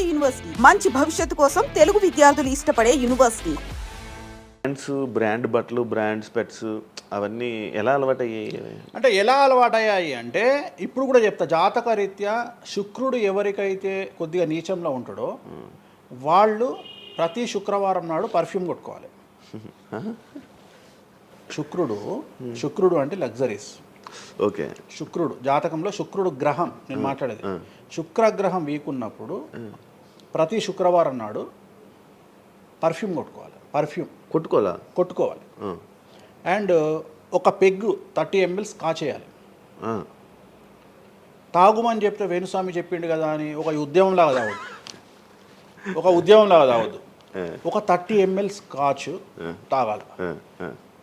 నాడు యూనివర్సిటీ. మంచి భవిష్యత్తు కోసం తెలుగు విద్యార్థులు ఇష్టపడే యూనివర్సిటీ. బ్రాండ్స్ బ్రాండ్ బట్టలు బ్రాండ్ స్పెట్స్ అవన్నీ ఎలా అలవాటయ్యాయి? అంటే ఎలా అలవాటయ్యాయి అంటే ఇప్పుడు కూడా చెప్తా జాతక రీత్యా శుక్రుడు ఎవరికైతే కొద్దిగా నీచంలో ఉంటాడో వాళ్ళు ప్రతి శుక్రవారం నాడు పర్ఫ్యూమ్ కొట్టుకోవాలి. శుక్రుడు శుక్రుడు అంటే లగ్జరీస్ ఓకే. శుక్రుడు జాతకంలో శుక్రుడు గ్రహం నేను మాట్లాడేది. శుక్రగ్రహం వీక్ ఉన్నప్పుడు ప్రతి శుక్రవారం నాడు పర్ఫ్యూమ్ కొట్టుకోవాలి. పర్ఫ్యూమ్. కొట్టుకోవాలి? ఆ, అండ్ ఒక పెగ్గు థర్టీ ఎంఎల్స్ కాచేయాలి. తాగుమని చెప్తే వేణుస్వామి చెప్పిండు కదా అని ఒక ఉద్యమం లాగా తాగొద్దు. ఒక ఉద్యమం లాగా తాగొద్దు ఒక థర్టీ ఎంఎల్స్ కాచు తాగాలి.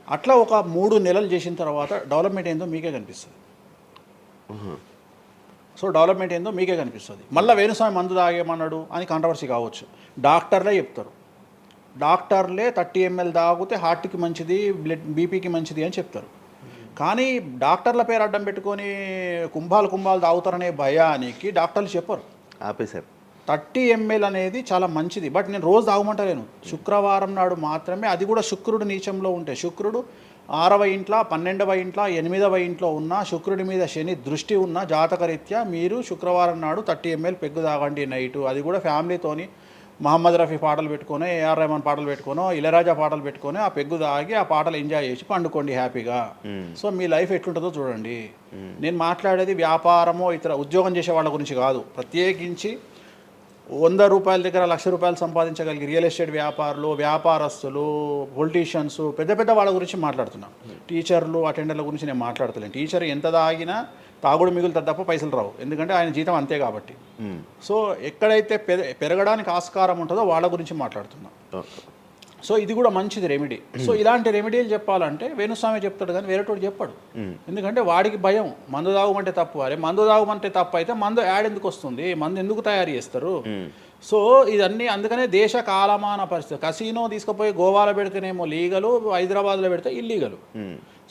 అట్లా ఒక మూడు నెలలు చేసిన తర్వాత డెవలప్మెంట్ ఏందో మీకే కనిపిస్తుంది. సో డెవలప్మెంట్ ఏందో మీకే కనిపిస్తుంది. మళ్ళీ వేణుస్వామి మందు తాగేమన్నాడు అని కాంట్రవర్సీ కావచ్చు. డాక్టర్లే చెప్తారు. డాక్టర్లే థర్టీ ఎంఎల్ తాగితే హార్ట్కి మంచిది బ్లడ్ బీపీకి మంచిది అని చెప్తారు. కానీ డాక్టర్ల పేరు అడ్డం పెట్టుకొని కుంభాలు కుంభాలు తాగుతారనే భయానికి డాక్టర్లు చెప్పరు. ఆపేశారు. థర్టీ ఎంఎల్ అనేది చాలా మంచిది. బట్ నేను రోజు తాగమంటలేను. శుక్రవారం నాడు మాత్రమే అది కూడా శుక్రుడు నీచంలో ఉంటే శుక్రుడు ఆరవ ఇంట్లో పన్నెండవ ఇంట్లో ఎనిమిదవ ఇంట్లో ఉన్న శుక్రుడి మీద శని దృష్టి ఉన్న జాతకరీత్యా మీరు శుక్రవారం నాడు థర్టీ ఎంఎల్ పెగ్గు తాగండి నైటు. అది కూడా ఫ్యామిలీతోని మహమ్మద్ రఫీ పాటలు పెట్టుకొని ఏఆర్ రెహమాన్ పాటలు పెట్టుకోనో ఇళరాజా పాటలు పెట్టుకొని ఆ పెగ్గు తాగి ఆ పాటలు ఎంజాయ్ చేసి పండుకోండి హ్యాపీగా. సో మీ లైఫ్ ఎట్లుంటుందో చూడండి. నేను మాట్లాడేది వ్యాపారమో ఇతర ఉద్యోగం చేసే వాళ్ళ గురించి కాదు. ప్రత్యేకించి వంద రూపాయల దగ్గర లక్ష రూపాయలు సంపాదించగలిగే రియల్ ఎస్టేట్ వ్యాపారులు వ్యాపారస్తులు పొలిటీషియన్స్ పెద్ద పెద్ద వాళ్ళ గురించి మాట్లాడుతున్నాం. టీచర్లు అటెండర్ల గురించి నేను మాట్లాడతలేను. టీచర్ ఎంత తాగినా తాగుడు మిగులుతుంది తప్ప పైసలు రావు. ఎందుకంటే ఆయన జీతం అంతే కాబట్టి. సో ఎక్కడైతే పెర- పెరగడానికి ఆస్కారం ఉంటుందో వాళ్ళ గురించి మాట్లాడుతున్నాం. సో ఇది కూడా మంచిది రెమెడీ సో ఇలాంటి రెమెడీలు చెప్పాలంటే వేణుస్వామి చెప్తాడు కానీ వేరేటోడు చెప్పాడు. ఎందుకంటే వాడికి భయం. మందు తాగమంటే తప్పు. అరే మందు తాగమంటే తప్పు అయితే మందు యాడ్ ఎందుకు వస్తుంది? మందు ఎందుకు తయారు చేస్తారు? సో ఇదన్నీ అందుకనే దేశ కాలమాన పరిస్థితి. కసినో తీసుకుపోయి గోవాలో పెడితేనేమో లీగలు హైదరాబాద్లో పెడితే ఇల్లీగలు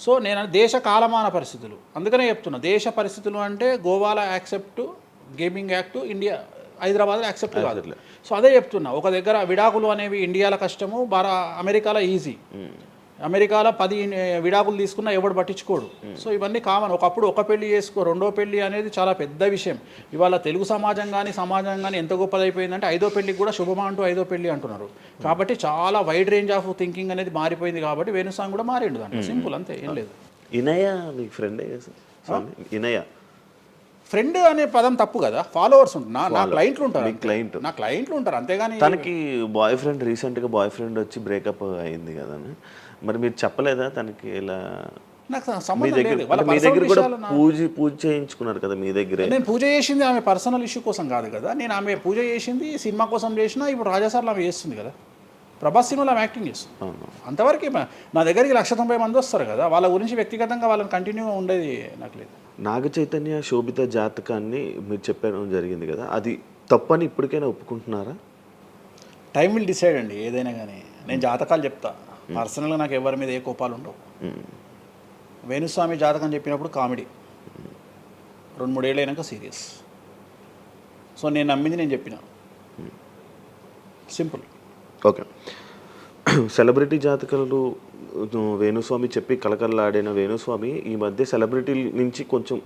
సో నేను దేశ కాలమాన పరిస్థితులు. అందుకనే చెప్తున్నా. దేశ పరిస్థితులు అంటే గోవాలో యాక్సెప్ట్ గేమింగ్ యాక్ట్ ఇండియా హైదరాబాద్లో యాక్సెప్ట్ కాదు. సో అదే చెప్తున్నా ఒక దగ్గర విడాకులు అనేవి ఇండియాలో కష్టము భార అమెరికాలో ఈజీ. అమెరికాలో పది విడాకులు తీసుకున్నా ఎవడు పట్టించుకోడు. సో ఇవన్నీ కామన్. ఒకప్పుడు ఒక పెళ్ళి చేసుకో రెండో పెళ్ళి అనేది చాలా పెద్ద విషయం. ఇవాళ తెలుగు సమాజం కానీ సమాజం కానీ ఎంత గొప్పదైపోయిందంటే ఐదో పెళ్ళికి కూడా శుభమా అంటూ ఐదో పెళ్ళి అంటున్నారు. కాబట్టి చాలా వైడ్ రేంజ్ ఆఫ్ థింకింగ్ అనేది మారిపోయింది కాబట్టి వేణుస్వామి కూడా మారిండు దాంట్లో. సింపుల్ అంతే ఏం లేదు. ఇనయ మీకు ఫ్రెండే ఇనయ? ఫ్రెండ్ అనే పదం తప్పు కదా? ఫాలోవర్స్ ఉంటారు నా క్లయింట్లు ఉంటారు. client. నా క్లయింట్లు ఉంటారు అంతేగాని తనకి బాయ్ ఫ్రెండ్ రీసెంట్గా బాయ్ ఫ్రెండ్ వచ్చి బ్రేకప్ అయింది కదా మరి మీరు చెప్పలేదా తనకి ఇలా? నాకు మీ సంబంధం దగ్గర లేదు. మీ కూడా పూజ పూజ చేయించుకున్నారు కదా మీ దగ్గరే. నేను పూజ చేసింది ఆమె పర్సనల్ ఇష్యూ కోసం కాదు కదా. నేను ఆమె పూజ చేసింది సినిమా కోసం చేసినా ఇప్పుడు రాజాసార్లు ఆమె చేస్తుంది కదా. ప్రభాస్ సినిమాలో ఆమె యాక్టింగ్ చేస్తుంది. అంతవరకు నా దగ్గరికి లక్ష తొంభై మంది వస్తారు కదా. వాళ్ళ గురించి వ్యక్తిగతంగా వాళ్ళని కంటిన్యూ ఉండేది నాకు లేదు. నాగ చైతన్య శోభిత జాతకాన్ని మీరు చెప్పడం జరిగింది కదా అది తప్పని ఇప్పటికైనా ఒప్పుకుంటున్నారా? టైం విల్ డిసైడ్ అండి ఏదైనా కానీ నేను జాతకాలు చెప్తా. పర్సనల్గా నాకు ఎవరి మీద ఏ కోపాలు ఉండవు. ఉమ్, వేణుస్వామి జాతకం చెప్పినప్పుడు కామెడీ. రెండు మూడేళ్ళు అయినాక సీరియస్. సో నేను నమ్మింది నేను చెప్పిన. సింపుల్ ఓకే సెలబ్రిటీ జాతకాలు వేణుస్వామి చెప్పి కలకల్లాడిన వేణుస్వామి ఈ మధ్య సెలబ్రిటీల నుంచి కొంచెం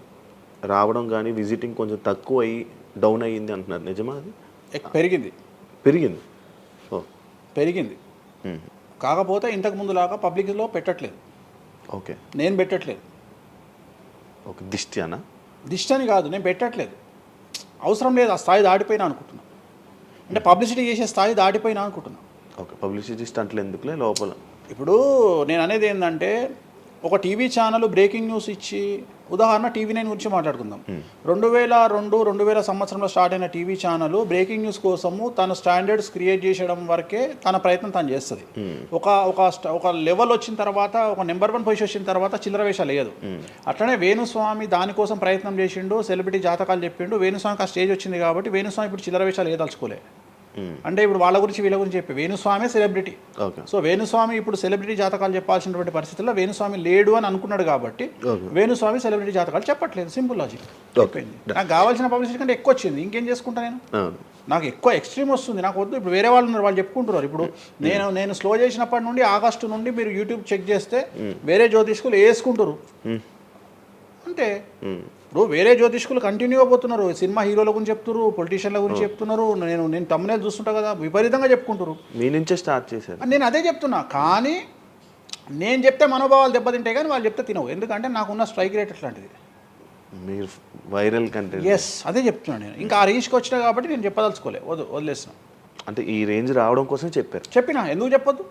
రావడం కానీ విజిటింగ్ కొంచెం తక్కువ అయ్యి డౌన్ అయ్యింది అంటున్నారు. నిజమా అది? పెరిగింది. పెరిగింది. ఓ. పెరిగింది. కాకపోతే ఇంతకు ముందులాగా పబ్లిక్లో పెట్టట్లేదు. ఓకే. నేను పెట్టట్లేదు. ఓకే దిష్టి అనా? దిష్టి అని కాదు నేను పెట్టట్లేదు. అవసరం లేదు ఆ స్థాయి దాటిపోయినా అనుకుంటున్నా. అంటే పబ్లిసిటీ చేసే స్థాయి దాటిపోయినా అనుకుంటున్నా. ఓకే పబ్లిసిటీ స్టంట్లు ఎందుకులే లోపల? ఇప్పుడు నేను అనేది ఏంటంటే ఒక టీవీ ఛానల్ బ్రేకింగ్ న్యూస్ ఇచ్చి ఉదాహరణ టీవీ నైన్ గురించి మాట్లాడుకుందాం. రెండు వేల రెండు రెండు వేల సంవత్సరంలో స్టార్ట్ అయిన టీవీ ఛానల్ బ్రేకింగ్ న్యూస్ కోసము తన స్టాండర్డ్స్ క్రియేట్ చేసడం వరకే తన ప్రయత్నం తను చేస్తుంది. ఒక ఒక ఒక లెవెల్ వచ్చిన తర్వాత ఒక నెంబర్ వన్ పొజిషన్ వచ్చిన తర్వాత చిల్లర వేషాలు లేదు అట్లనే వేణుస్వామి దానికోసం ప్రయత్నం చేసిండు సెలబ్రిటీ జాతకాలు చెప్పిండు వేణుస్వామికి ఆ స్టేజ్ వచ్చింది కాబట్టి వేణుస్వామి ఇప్పుడు చిల్లర వేషాలు ఏదలుచుకోలే ఉమ్, అంటే ఇప్పుడు వాళ్ళ గురించి వీళ్ళ గురించి చెప్పి. Venuswamy celebrity okay so Venuswamy ఇప్పుడు సెలబ్రిటీ జాతకాలు చెప్పాల్సినటువంటి పరిస్థితుల్లో వేణుస్వామి లేడు అని అనుకున్నాడు కాబట్టి. వేణుస్వామి సెలబ్రిటీ జాతకాలు చెప్పట్లేదు. సింపుల్ లాజిక్ నాకు కావాల్సిన పబ్లిసిటీ కంటే ఎక్కువ వచ్చింది. ఇంకేం చేసుకుంటా నేను? అవును నాకు ఎక్కువ ఎక్స్ట్రీమ్ వస్తుంది. నాకు వద్దు. ఇప్పుడు వేరే వాళ్ళు ఉన్నారు. వాళ్ళు చెప్పుకుంటున్నారు. ఇప్పుడు నేను నేను స్లో చేసినప్పటి నుండి ఆగస్టు నుండి మీరు యూట్యూబ్ చెక్ చేస్తే వేరే జ్యోతిష్కులు వేసుకుంటారు మ్మ్. ఇప్పుడు వేరే జ్యోతిష్కులు కంటిన్యూగా పోతున్నారు సినిమా హీరోల గురించి చెప్తున్నారు పొలిటీషియన్ల గురించి చెప్తున్నారు. నేను నేను తమ్మునేలు చూస్తుంటా కదా విపరీతంగా చెప్పుకుంటారు మీ నుంచే స్టార్ట్ చేశారు. నేను అదే చెప్తున్నా. కానీ నేను చెప్తే మనోభావాలు దెబ్బతింటాయి కానీ వాళ్ళు చెప్తే తినవు. ఎందుకంటే నాకున్న స్ట్రైక్ రేట్ అట్లాంటిది. మీరు వైరల్ కంటెంట్ ఎస్ అదే చెప్తున్నాను నేను. ఇంకా ఆ రీచ్కి వచ్చినా కాబట్టి నేను చెప్పదలుచుకోలే. వద్దు వదిలేసిన అంటే ఈ రేంజ్ రావడం కోసం చెప్పారు. చెప్పినా? ఎందుకు చెప్పొద్దు?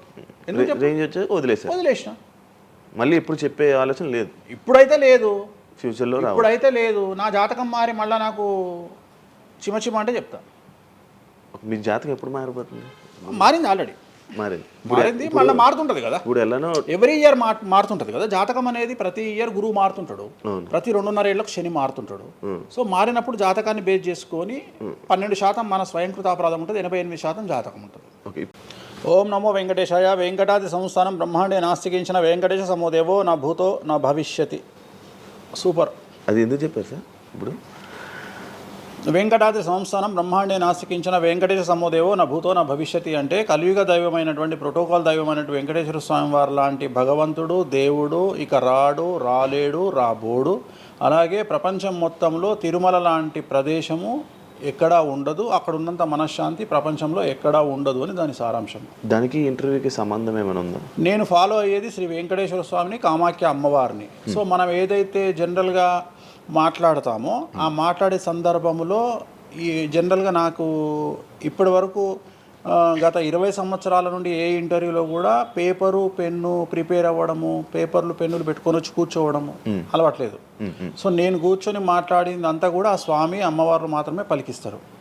ఎందుకు రేంజ్ వచ్చి వదిలేశారు. వదిలేసిన. మళ్ళీ ఇప్పుడు చెప్పే ఆలోచన లేదు. ఇప్పుడైతే లేదు. ఫ్యూచర్లో రావు. ఇప్పుడైతే లేదు. నా జాతకం మారి మళ్ళీ నాకు చిమ చిమ అంటే చెప్తా. మీ జాతకం ఎప్పుడు మారిపోతుంది? మారింది ఆల్రెడీ మారింది. మారింది మళ్ళీ మారుతుంటుంది కదా. ఇప్పుడు ఎలానో ఎవ్రీ ఇయర్ మార్ మారుతుంటుంది కదా. జాతకం అనేది ప్రతి ఇయర్ గురువు మారుతుంటాడు. అవును. ప్రతి రెండున్నర ఏళ్ళకు శని మారుతుంటాడు. సో మారినప్పుడు జాతకాన్ని బేస్ చేసుకొని పన్నెండు శాతం మన స్వయంకృత అపరాధం ఉంటుంది ఎనభై ఎనిమిది శాతం జాతకం ఉంటుంది. ఓకే. ఓం నమో వెంకటేశాయ వెంకటాది సంస్థానం బ్రహ్మాండే నాస్తికించిన వెంకటేశ సమోదేవో నా భూతో నా భవిష్యతి. సూపర్. అది ఎందుకు చెప్పారు సార్ ఇప్పుడు? వెంకటాద్రి సంస్థానం బ్రహ్మాండే నాస్తికించిన వెంకటేశ సమోదేవో నా భూతో నా భవిష్యతి అంటే కలియుగ దైవమైనటువంటి ప్రోటోకాల్ దైవమైనటువంటి వెంకటేశ్వర స్వామి వారు లాంటి భగవంతుడు దేవుడు ఇక రాడు రాలేడు రాబోడు. అలాగే ప్రపంచం మొత్తంలో తిరుమల లాంటి ప్రదేశము ఎక్కడా ఉండదు అక్కడ ఉన్నంత మనశ్శాంతి ప్రపంచంలో ఎక్కడా ఉండదు అని దాని సారాంశం. దానికి ఇంటర్వ్యూకి సంబంధం ఏమైనా ఉందా? నేను ఫాలో అయ్యేది శ్రీ వెంకటేశ్వర స్వామిని కామాఖ్య అమ్మవారిని. సో మనం ఏదైతే జనరల్గా మాట్లాడతామో ఆ మాట్లాడే సందర్భంలో ఈ జనరల్గా నాకు ఇప్పటి వరకు గత ఇరవై సంవత్సరాల నుండి ఏ ఇంటర్వ్యూలో కూడా పేపరు పెన్ను ప్రిపేర్ అవ్వడము పేపర్లు పెన్నులు పెట్టుకొని వచ్చి కూర్చోవడము అలవాట్లేదు. సో నేను కూర్చొని మాట్లాడింది అంతా కూడా ఆ స్వామి అమ్మవారు మాత్రమే పలికిస్తారు.